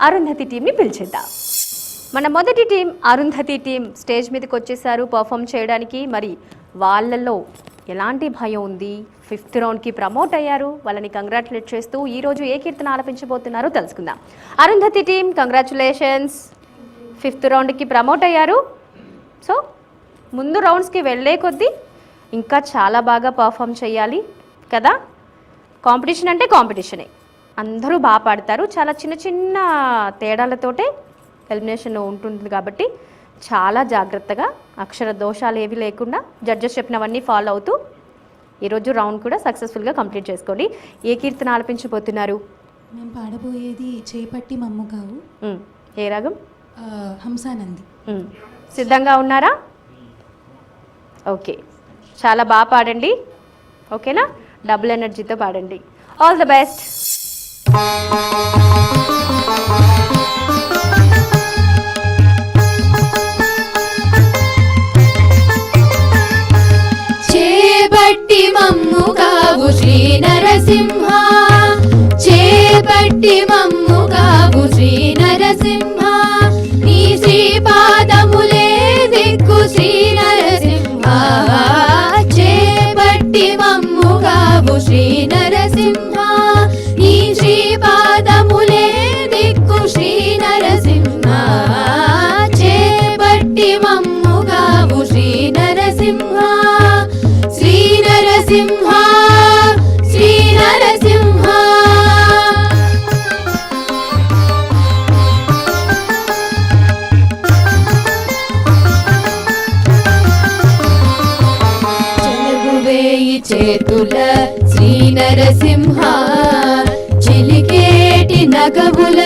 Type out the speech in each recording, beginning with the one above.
అరుంధతి టీంని పిలిచేద్దాం. మన మొదటి టీం అరుంధతి టీం స్టేజ్ మీదకి వచ్చేసారు పర్ఫామ్ చేయడానికి. మరి వాళ్ళలో ఎలాంటి భయం ఉంది? ఫిఫ్త్ రౌండ్కి ప్రమోట్ అయ్యారు. వాళ్ళని కంగ్రాచులేట్ చేస్తూ ఈరోజు ఏ కీర్తన ఆలపించబోతున్నారో తెలుసుకుందాం. అరుంధతి టీం కంగ్రాచులేషన్స్ ఫిఫ్త్ రౌండ్కి ప్రమోట్ అయ్యారు. సో ముందు రౌండ్స్కి వెళ్ళే కొద్దీ ఇంకా చాలా బాగా పర్ఫామ్ చేయాలి కదా? కాంపిటీషన్ అంటే కాంపిటీషనే. అందరూ బాగా పాడతారు. చాలా చిన్న చిన్న తేడాలతోటే ఎలిమినేషన్ ఉంటుంది కాబట్టి చాలా జాగ్రత్తగా అక్షర దోషాలు ఏవి లేకుండా జడ్జెస్ చెప్పినవన్నీ ఫాలో అవుతూ ఈరోజు రౌండ్ కూడా సక్సెస్ఫుల్గా కంప్లీట్ చేసుకోండి. ఏ కీర్తన ఆలపించబోతున్నారు? మేము పాడబోయేది చేపట్టి మమ్ముగావు ఏ రాగం? హంసానంది. సిద్ధంగా ఉన్నారా? ఓకే. చాలా బాగా పాడండి. ఓకేనా? డబుల్ ఎనర్జీతో పాడండి. ఆల్ ద బెస్ట్ చేపట్టి మమ్ము కావు శ్రీ నరసింహ చేపట్టి మమ్ము కావు శ్రీ నరసింహ నీ శ్రీ పాదములే దిక్కు శ్రీ నరసింహ చేపట్టి మమ్ము కావు శ్రీ చేతుల శ్రీ నరసింహ చిలికేటి నగవుల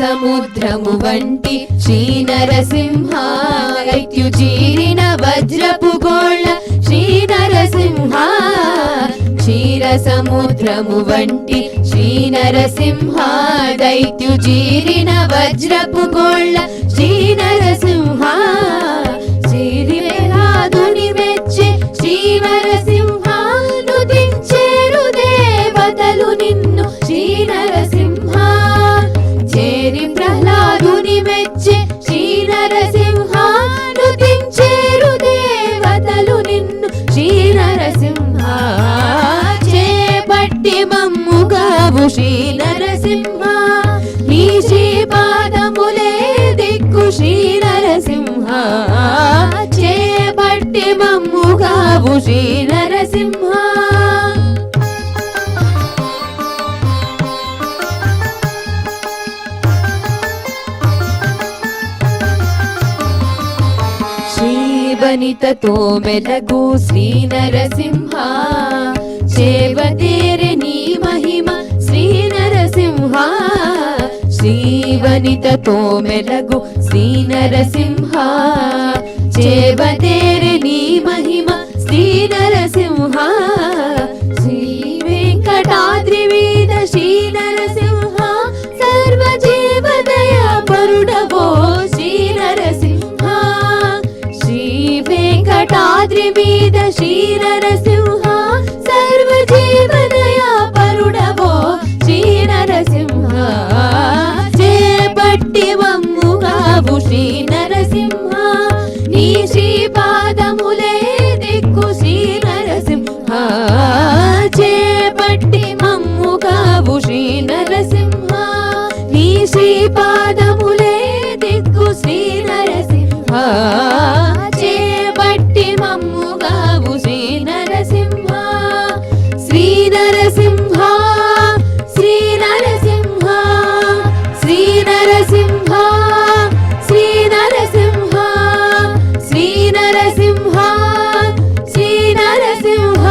సముద్రము వంటి శ్రీ నరసింహ దైత్యు జీరిన వజ్రపు గోళ్ళ శ్రీ నరసింహ క్షీర సముద్రము వంటి శ్రీ నరసింహ దైత్యు జీరిన వజ్రపు గోళ్ళ శ్రీ నరసింహ మమ్ముగావు శ్రీ నరసింహ శ్రీవనితతో మెలగు శ్రీ నరసింహ. చేవతేరె నీ మహిమ శ్రీ నరసింహ. శ్రీవనితతో మెలగు శ్రీ నరసింహ. చేవతేరె నీ మహిమ నరసింహ శ్రీ వెంకటాద్రి వీద శ్రీ నరసింహ సర్వజీవదయ పరుడవో శ్రీ నరసింహ శ్రీ వెంకటాద్రి మీద శ్రీ నరసింహ సర్వజీవదయ పరుడవో శ్రీ నరసింహ చేపట్టి మమ్ముగావు శ్రీ పాదములే దిక్కు శ్రీ నరసింహ చేపట్టి మమ్ముగావు శ్రీ నరసింహ శ్రీ నరసింహ శ్రీ నరసింహ శ్రీ నరసింహ శ్రీ నరసింహ శ్రీ నరసింహ శ్రీ నరసింహ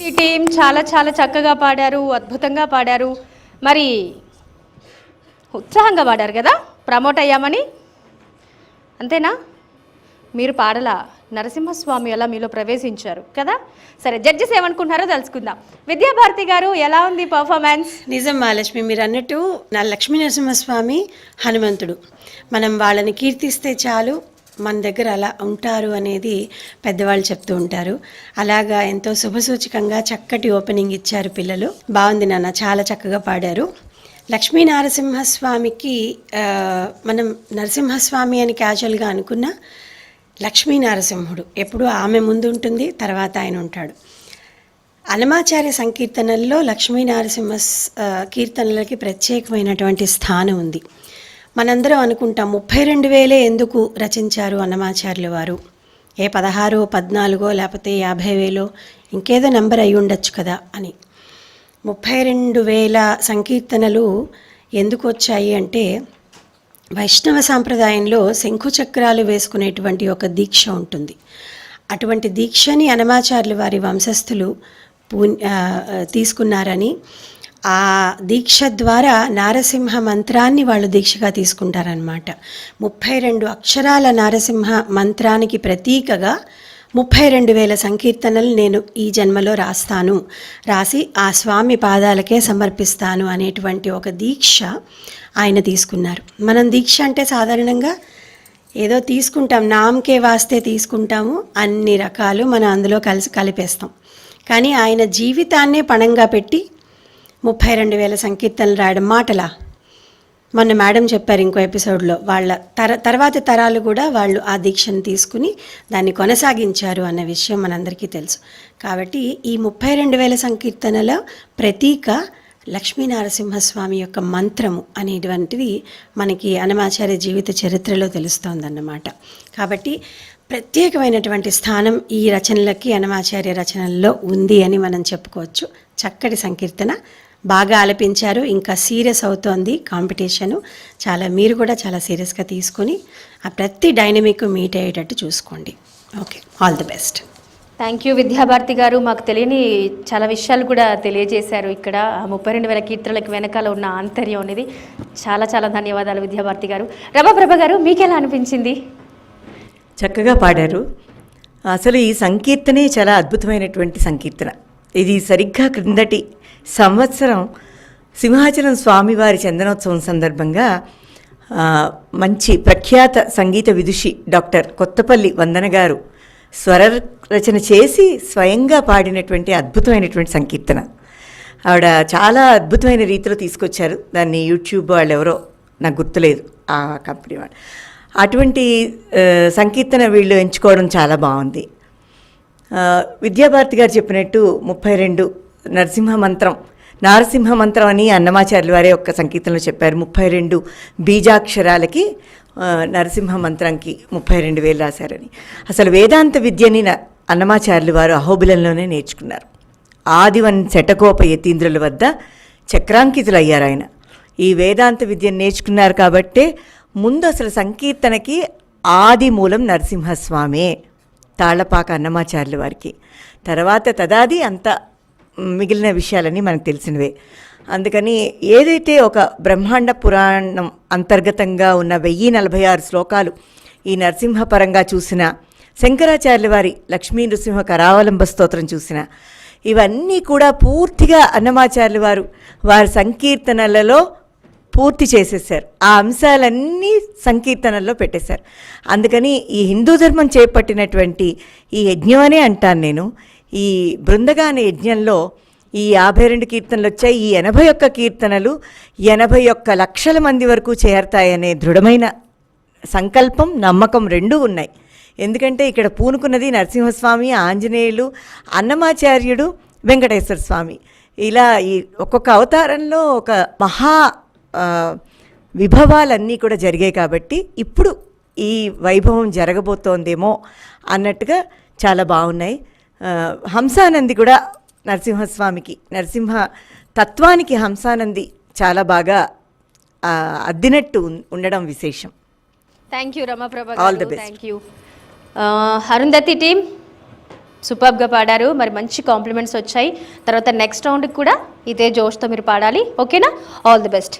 ఈ టీం చాలా చాలా చక్కగా పాడారు అద్భుతంగా పాడారు. మరి ఉత్సాహంగా పాడారు కదా? ప్రమోట్ అయ్యామని? అంతేనా? మీరు పాడల నరసింహస్వామి ఎలా మీలో ప్రవేశించారు కదా? సరే జడ్జెస్ ఏమనుకుంటున్నారో తెలుసుకుందాం. విద్యాభారతి గారు ఎలా ఉంది పర్ఫార్మెన్స్ నిజం మహాలక్ష్మి మీరు అన్నట్టు నా లక్ష్మీ నరసింహస్వామి హనుమంతుడు. మనం వాళ్ళని కీర్తిస్తే చాలు మన దగ్గర అలా ఉంటారు అనేది పెద్దవాళ్ళు చెప్తూ ఉంటారు. అలాగా ఎంతో శుభసూచకంగా చక్కటి ఓపెనింగ్ ఇచ్చారు పిల్లలు. బాగుంది నాన్న చాలా చక్కగా పాడారు. లక్ష్మీ నారసింహస్వామికి మనం నరసింహస్వామి అని క్యాజువల్గా అనుకున్న లక్ష్మీ నారసింహుడు. ఎప్పుడు ఆమె ముందు ఉంటుంది తర్వాత ఆయన ఉంటాడు. అనమాచార్య సంకీర్తనల్లో లక్ష్మీ నరసింహ కీర్తనలకి ప్రత్యేకమైనటువంటి స్థానం ఉంది. మనందరం అనుకుంటాం ముప్పై రెండు వేలే ఎందుకు రచించారు అన్నమాచార్యుల వారు. ఏ పదహారో పద్నాలుగో లేకపోతే యాభై వేలో ఇంకేదో నెంబర్ అయి ఉండొచ్చు కదా అని. ముప్పై రెండు వేల సంకీర్తనలు ఎందుకు వచ్చాయి అంటే వైష్ణవ సాంప్రదాయంలో శంఖుచక్రాలు వేసుకునేటువంటి ఒక దీక్ష ఉంటుంది. అటువంటి దీక్షని అనమాచార్యులు వారి వంశస్థులు పూ తీసుకున్నారని ఆ దీక్ష ద్వారా నారసింహ మంత్రాన్ని వాళ్ళు దీక్షగా తీసుకుంటారనమాట ముప్పై రెండు అక్షరాల నారసింహ మంత్రానికి ప్రతీకగా ముప్పై రెండు వేల సంకీర్తనలు నేను ఈ జన్మలో రాస్తాను. రాసి ఆ స్వామి పాదాలకే సమర్పిస్తాను అనేటువంటి ఒక దీక్ష ఆయన తీసుకున్నారు. మనం దీక్ష అంటే సాధారణంగా ఏదో తీసుకుంటాం నామకే వాస్తే తీసుకుంటాము అన్ని రకాలు మనం అందులో కలిసి కలిపేస్తాం. కానీ ఆయన జీవితాన్నే పణంగా పెట్టి ముప్పై రెండు వేల సంకీర్తనలు రాయడం మాటలా? మొన్న మేడం చెప్పారు ఇంకో ఎపిసోడ్లో. వాళ్ళ తర తర్వాతి తరాలు కూడా వాళ్ళు ఆ దీక్షను తీసుకుని దాన్ని కొనసాగించారు అన్న విషయం మనందరికీ తెలుసు. కాబట్టి ఈ ముప్పై రెండు వేల సంకీర్తనల ప్రతీక లక్ష్మీనరసింహస్వామి యొక్క మంత్రము అనేటువంటిది మనకి అనమాచార్య జీవిత చరిత్రలో తెలుస్తోందన్నమాట. కాబట్టి ప్రత్యేకమైనటువంటి స్థానం ఈ రచనలకి అనమాచార్య రచనల్లో ఉంది అని మనం చెప్పుకోవచ్చు. చక్కటి సంకీర్తన. బాగా ఆలపించారు. ఇంకా సీరియస్ అవుతోంది కాంపిటీషను. చాలా మీరు కూడా చాలా సీరియస్గా తీసుకొని ఆ ప్రతి డైనమిక్ మీట్ అయ్యేటట్టు చూసుకోండి. Okay all the best. Thank you Vidyabharati garu. మాకు తెలియని చాలా విషయాలు కూడా తెలియజేశారు. ఇక్కడ ఆ ముప్పై రెండు వేల కీర్తనలకు వెనకాల ఉన్న ఆంతర్యం అనేది. చాలా చాలా ధన్యవాదాలు విద్యాభారతి గారు. రమాప్రభ గారు మీకెలా అనిపించింది? చక్కగా పాడారు. అసలు ఈ సంకీర్తనే చాలా అద్భుతమైనటువంటి సంకీర్తన. ఇది సరిగ్గా క్రిందటి సంవత్సరం సింహాచలం స్వామివారి చందనోత్సవం సందర్భంగా మంచి ప్రఖ్యాత సంగీత విదుషి డాక్టర్ కొత్తపల్లి వందన గారు స్వర రచన చేసి స్వయంగా పాడినటువంటి అద్భుతమైనటువంటి సంకీర్తన. ఆవిడ చాలా అద్భుతమైన రీతిలో తీసుకొచ్చారు. దాన్ని యూట్యూబ్ వాళ్ళు ఎవరో నాకు గుర్తులేదు. ఆ కంపెనీ వాళ్ళు. అటువంటి సంకీర్తన వీళ్ళు ఎంచుకోవడం చాలా బాగుంది. విద్యాభారతి గారు చెప్పినట్టు ముప్పై రెండు నరసింహ మంత్రం నారసింహ మంత్రం అని అన్నమాచార్యుల వారే ఒక్క సంకీర్తనలో చెప్పారు. ముప్పై రెండు బీజాక్షరాలకి నరసింహ మంత్రంకి ముప్పై రెండు వేలు రాశారని. అసలు వేదాంత విద్యని న- అన్నమాచార్యులు వారు అహోబిలంలోనే నేర్చుకున్నారు. ఆదివన్ శటకోప యతీంద్రుల వద్ద చక్రాంకితులు అయ్యారు ఆయన. ఈ వేదాంత విద్యను నేర్చుకున్నారు కాబట్టే ముందు అసలు సంకీర్తనకి ఆది మూలం నరసింహస్వామే. తాళ్ళపాక అన్నమాచార్యుల వారికి. తర్వాత తదాది అంత మిగిలిన విషయాలని మనకు తెలిసినవే. అందుకని ఏదైతే ఒక బ్రహ్మాండ పురాణం అంతర్గతంగా ఉన్న వెయ్యి నలభై ఆరు శ్లోకాలు ఈ నరసింహపరంగా చూసిన శంకరాచార్యుల వారి లక్ష్మీ నృసింహ కరావలంబ స్తోత్రం చూసిన ఇవన్నీ కూడా పూర్తిగా అన్నమాచార్యుల వారు వారి సంకీర్తనలలో పూర్తి చేసేసారు ఆ అంశాలన్నీ సంకీర్తనల్లో పెట్టేశారు. అందుకని ఈ హిందూ ధర్మం చేపట్టినటువంటి ఈ యజ్ఞం అనే అంటాను నేను. ఈ బృందగాన యజ్ఞంలో ఈ యాభై రెండు కీర్తనలు వచ్చాయి. ఈ ఎనభై ఒక్క కీర్తనలు ఎనభై ఒక్క లక్షల మంది వరకు చేరతాయనే దృఢమైన సంకల్పం నమ్మకం రెండూ ఉన్నాయి. ఎందుకంటే ఇక్కడ పూనుకున్నది నరసింహస్వామి ఆంజనేయులు అన్నమాచార్యుడు వెంకటేశ్వర స్వామి. ఇలా ఈ ఒక్కొక్క అవతారంలో ఒక మహా విభవాలన్నీ కూడా జరిగాయి కాబట్టి ఇప్పుడు ఈ వైభవం జరగబోతోందేమో అన్నట్టుగా చాలా బాగున్నాయి. హంసానంది కూడా నరసింహస్వామికి నరసింహ తత్వానికి హంసానంది చాలా బాగా అద్దినట్టు ఉండడం విశేషం. Thank you Ramaprabha the garu. best. Thank you Arundhati team సూపర్గా పాడారు. మరి మంచి కాంప్లిమెంట్స్ వచ్చాయి. తర్వాత నెక్స్ట్ రౌండ్కి కూడా ఇదే జోష్తో మీరు పాడాలి. ఓకేనా ఆల్ ది బెస్ట్